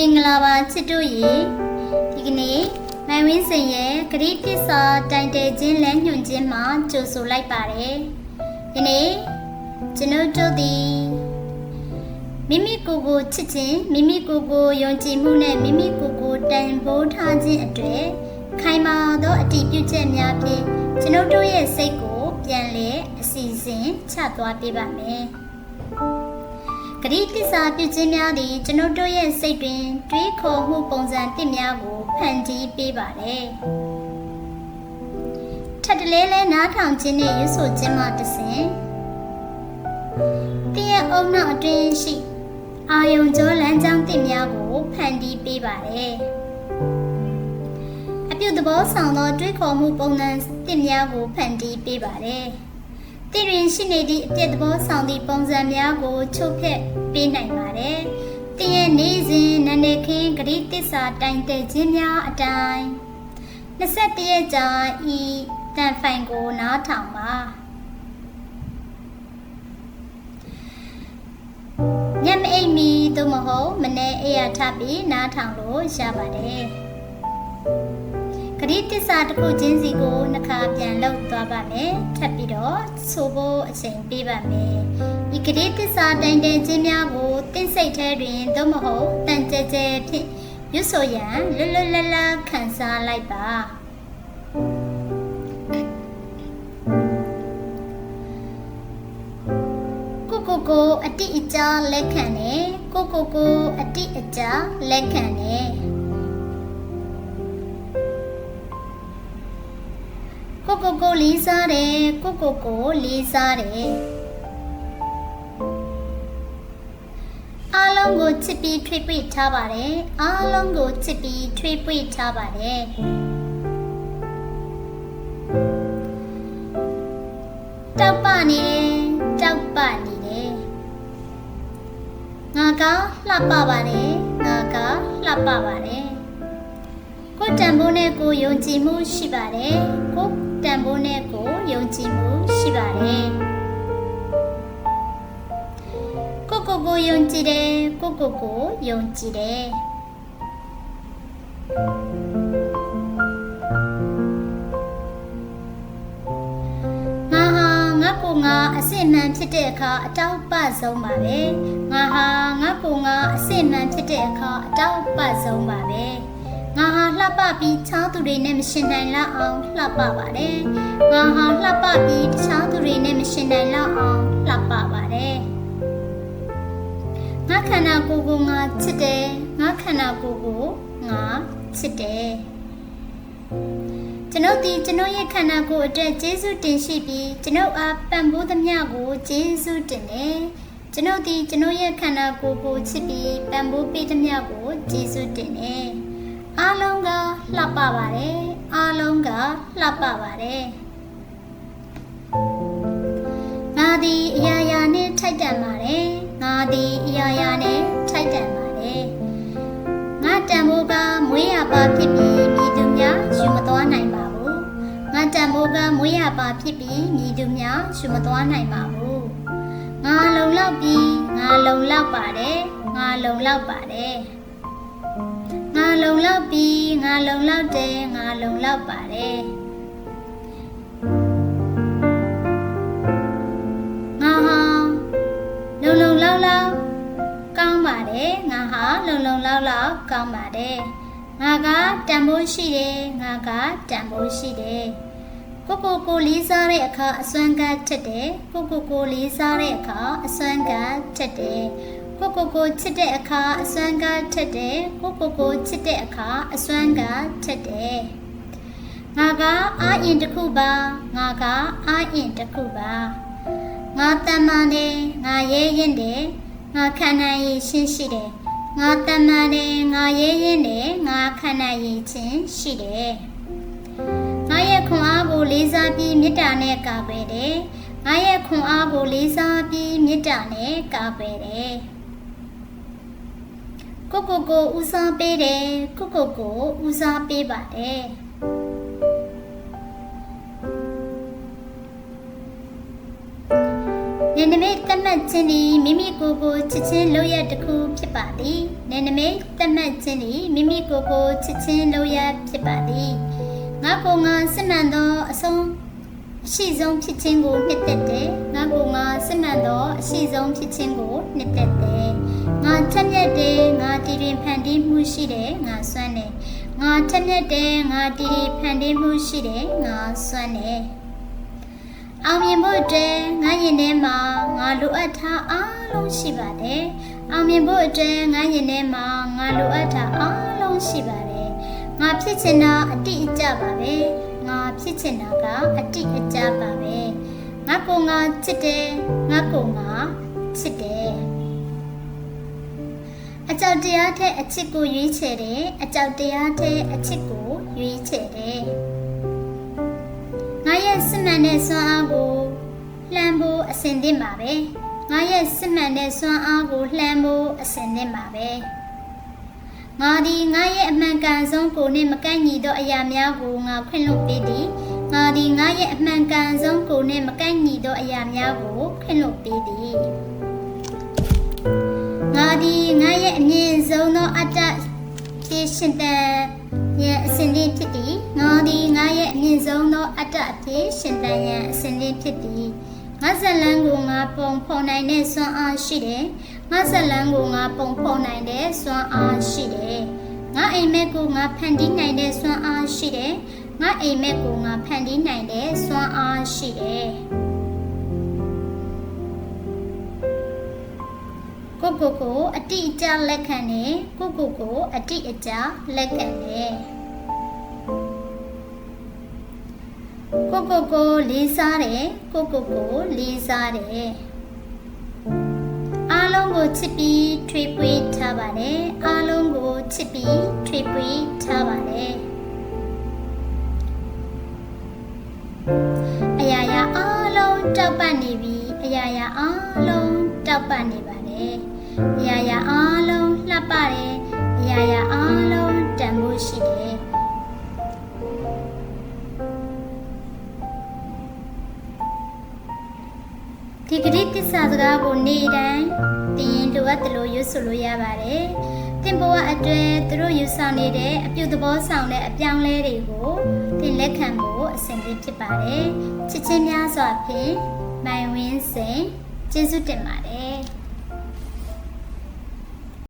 မင်္ဂလာပါချစ်တို့ရေဒီကနေ့နိုင်ဝင်းစင်ရဲ့ဂရိတစ္ဆာတိုင်တယ်ခြင်းလမ်းညွှန်ခြင်းမှာကြိုဆိုလိုက်ပါတယ်ဒီနေ့ကျွန်ုပ်တို့သည်မိမိကိုယ်ကိုချစ်ခြင်းမိမိကိုယ်ကိုယုံကြည်မှုနဲ့မိမိကိုယ်ကိုတန်ဖိုးထားခြင်းအတွေ့ခိုင်မာသောအတည်ပြုချက်များဖြင့်ကျွန်ုပ်တို့ရဲ့စိတ်ကိုပြန်လည်အစီအစဉ်ချသွားပေးပါမယ် ဂရိတစ္ဆာပြုခြင်းများသည်ကျွန်ုပ်တို့ရဲ့စိတ်တွင် တွေးခေါ်မှုပုံစံတစ်များကိုဖန်တီးပေးပါတယ်ထပ်တလဲလဲနားထောင်ခြင်းနဲ့ရွတ်ဆိုခြင်းမှတဆင်တည့်ရဲ့အုံနောက်အတွင်းရှိ အာယုံကျော်လမ်းကြောင်းတစ်များကိုဖန်တီးပေးပါတယ်အပြုသဘောဆောင်သောတွေးခေါ်မှုပုံစံတစ်များကိုဖန်တီးပေးပါတယ် တည်ရင်ရှိနေသည့်အပြည့်သဘောဆောင်သည့်ပုံစံများကိုချုပ်ဖက်ပေးနိုင်ပါတယ်။တည့်ရဲ့နေစဉ်နန္ဒခင်းဂရိတစ္ဆာတိုင်တဲ့ခြင်းများအတိုင်း21ရက်ကြာဤတန်ဖိုင်ကိုနားထောင်ပါညမအိပ်မီသို့မဟုတ်မနေ့အေးရထပ်ပြီးနားထောင်လို့ရပါတယ်။ ဂရိတစ္ဆာတစ်ခုချင်းစီကိုနှစ်ခါပြန်လောက်သွားပါမယ်ထပ်ပြီးတော့ဆိုဖို့အချိန်ပေးပါမယ်ဒီဂရိတစ္ဆာတိုင်တန်ခြင်းများကိုတင့်စိတ်ထဲတွင်သို့မဟုတ်တန်ကြဲကြဲဖြင့်ရွတ်ဆိုရန်လွတ်လွတ်လပ်လပ်ခံစားလိုက်ပါကိုကိုကိုအတိအကျလက်ခံတယ်ကိုကိုကိုအတိအကျလက်ခံတယ် လေးစားတယ်ကိုကိုကိုလေးစားတယ်အားလုံးကိုချစ်ပြီးထွေးပွေ့ထားပါတယ်အားလုံးကိုချစ်ပြီးထွေးပွေ့ထားပါတယ်တောက်ပနေတယ်တောက်ပနေတယ်ငါကလှပပါတယ်ငါကလှပပါတယ်ကိုယ်တန်ဖိုးနဲ့ကိုယ်ယုံကြည်မှုရှိပါတယ်ကိုယ် တန်ဖိုးနဲ့ကိုယ်ယုံကြည်မှုရှိပါတယ်ကိုကိုကိုယုံကြည်တယ်ကိုကိုကိုယုံကြည်တယ်ငါဟာငါကိုငါအစစ်မှန်ဖြစ်တဲ့အခါအတောက်ပဆုံးပါပဲငါဟာငါကိုငါအစစ်မှန်ဖြစ်တဲ့အခါအတောက်ပဆုံးပါပဲ ငါဟာလှပပြီးချောင်းသူတွေနဲ့မရှင်နိုင်လောက်အောင်လှပပါတယ်ငါဟာလှပပြီးတခြားသူတွေနဲ့မရှင်နိုင်လောက်အောင်လှပပါတယ်ငါခန္ဓာကိုယ်ကိုငါချစ်တယ်ငါခန္ဓာကိုယ်ကိုငါချစ်တယ်ကျွန်ုပ်ဒီကျွန်ုပ်ရဲ့ခန္ဓာကိုယ်အတွက်ကျေးဇူးတင်ရှိပြီးကျွန်ုပ်အားပံ့ပိုးသမျှကိုကျေးဇူးတင်တယ်ကျွန်ုပ်ဒီကျွန်ုပ်ရဲ့ခန္ဓာကိုယ်ကိုချစ်ပြီးပံ့ပိုးပေးသမျှကိုကျေးဇူးတင်တယ် အားလုံးကလှပပါတယ်အားလုံးကလှပပါတယ်ငါဒီအရာရာနဲ့ထိုက်တန်ပါတယ်ငါဒီအရာရာနဲ့ထိုက်တန်ပါတယ်ငါတန်ဖိုးကမွေးရပါဖြစ်ပြီးမြည်သူများယူမသွားနိုင်ပါဘူးငါတန်ဖိုးကမွေးရပါဖြစ်ပြီးမြည်သူများယူမသွားနိုင်ပါဘူးငါလုံလောက်ပြီးငါလုံလောက်ပါတယ်ငါလုံလောက်ပါတယ်ငါ လုံလောက်ပြီးငါလုံလောက်တယ်ငါလုံလောက်ပါတယ်ငါဟာလုံလုံလောက်လောက်ကောင်းပါတယ်ငါဟာလုံလုံလောက်လောက်ကောင်းပါတယ်ငါကတန်ဖိုးရှိတယ်ငါကတန်ဖိုးရှိတယ်ကိုကိုကိုလေးစားတဲ့အခါအစွမ်းကထက်တယ်ကိုကိုကိုလေးစားတဲ့အခါအစွမ်းကထက်တယ် ကိုကိုကိုချစ်တဲ့အခါအစွမ်းကထက်တယ်ကိုကိုကိုချစ်တဲ့အခါအစွမ်းကထက်တယ်ငါကအာရင်တစ်ခုပါငါကအာရင်တစ်ခုပါငါတမ္မာတယ်ငါရဲရင်တယ်ငါခန္ဓာရည်ရှင်းရှိတယ်ငါတမ္မာတယ်ငါရဲရင်တယ်ငါခန္ဓာရည်ချင်းရှိတယ်ငါရဲ့ခွန်အားကိုလေးစားပြီးမေတ္တာနဲ့ကာကွယ်တယ်ငါရဲ့ခွန်အားကိုလေးစားပြီးမေတ္တာနဲ့ကာကွယ်တယ် ကိုကိုကိုဦးစားပေးတယ်ကိုကိုကိုဦးစားပေးပါတယ်ညနေမိတ်တတ်မှတ်ခြင်းသည်မိမိကိုယ်ကိုချစ်ချင်းလုပ်ရတစ်ခုဖြစ်ပါသည်နယ်နိမိတ်တတ်မှတ်ခြင်းသည်မိမိကိုယ်ကိုချစ်ချင်းလုပ်ရဖြစ်ပါသည်ငါကိုယ်ငါစစ်မှန်သောအဆုံးအရှိဆုံးဖြစ်ခြင်းကိုနှစ်သက်တယ်ငါကိုယ်ငါစစ်မှန်သောအရှိဆုံးဖြစ်ခြင်းကိုနှစ်သက်တယ် ငါချက်မြက်တယ်ငါတည်ရင်ဖန်တီးမှုရှိတယ်ငါစွမ်းတယ်ငါချက်မြက်တယ်ငါတည်ရင်ဖန်တီးမှုရှိတယ်ငါစွမ်းတယ်အောင်မြင်ဖို့အတွက်ငါရင်ထဲမှာငါလိုအပ်တာအားလုံးရှိပါတယ်။အောင်မြင်ဖို့အတွက်ငါရင်ထဲမှာငါလိုအပ်တာအားလုံးရှိပါတယ်။ငါဖြစ်ချင်တာအတိအကျပါပဲ။ငါဖြစ်ချင်တာကအတိအကျပါပဲ။ငါကိုငါချစ်တယ်ငါကိုငါ ကြောက်တရားတဲ့အချစ်ကိုရွေးချယ်တယ်။အကြောက်တရားတဲ့အချစ်ကိုရွေးချယ်တယ်။ငါရဲ့စစ်မှန်တဲ့စွမ်းအားကိုလှမ်းဖို့အစဉ်သင့်ပါပဲငါရဲ့စစ်မှန်တဲ့စွမ်းအားကိုလှမ်းဖို့အစဉ်သင့်ပါပဲငါဒီငါရဲ့အမှန်ကန်ဆုံးကိုနဲ့မကန့်ညီသောအရာများကိုငါခွင့်လွှတ်ပေးသည်ငါဒီငါရဲ့အမှန်ကန်ဆုံးကိုနဲ့မကန့်ညီသောအရာများကိုခွင့်လွှတ်ပေးသည် ငါဒီငါရဲ့အမြင့်ဆုံးသောအတ္တဖြစ်ရှင်တဲ့ရဲ့အစဉ်လေးဖြစ်သည်ငါဒီငါရဲ့အမြင့်ဆုံးသောအတ္တဖြစ်ရှင်တဲ့ရဲ့အစဉ်လေးဖြစ်သည်ငါဇလန်းကိုငါပုံဖော်နိုင်တဲ့စွမ်းအားရှိတယ်ငါဇလန်းကိုငါပုံဖော်နိုင်တဲ့စွမ်းအားရှိတယ်ငါအိမ်မက်ကိုငါဖန်တီးနိုင်တဲ့စွမ်းအားရှိတယ်ငါအိမ်မက်ကိုငါဖန်တီးနိုင်တဲ့စွမ်းအားရှိတယ် ကိုကိုကိုအတိအကျလက်ခံတယ်ကိုကိုကိုအတိအကျလက်ခံတယ်ကိုကိုကိုလေးစားတယ်ကိုကိုကိုလေးစားတယ်အားလုံးကိုချစ်ပြီးထွေးပွေးထားပါတယ်အားလုံးကိုချစ်ပြီးထွေးပွေးထားပါတယ်အရာရာအားလုံးတောက်ပနေပြီအရာရာအားလုံးတောက်ပနေပါတယ် အရာရာအားလုံးလှပတယ်အရာရာအားလုံးတန်ဖို့ရှိတယ်ဒီဂရိတစ္ဆာစကားကိုနေ့တိုင်းသင်ရင်လိုအပ်တယ်လို့ရွတ်ဆိုလို့ရပါတယ်။သင်ဘဝအတွင်းသူတို့ယူဆောင်နေတဲ့အပြုသဘောဆောင်တဲ့အပြောင်းလဲတွေကိုသင်လက်ခံဖို့အဆင်သင့်ဖြစ်ပါတယ်။ချစ်ချင်းများစွာဖြင့်မိုင်ဝင်းစိန်ကျေးဇူးတင်ပါတယ်။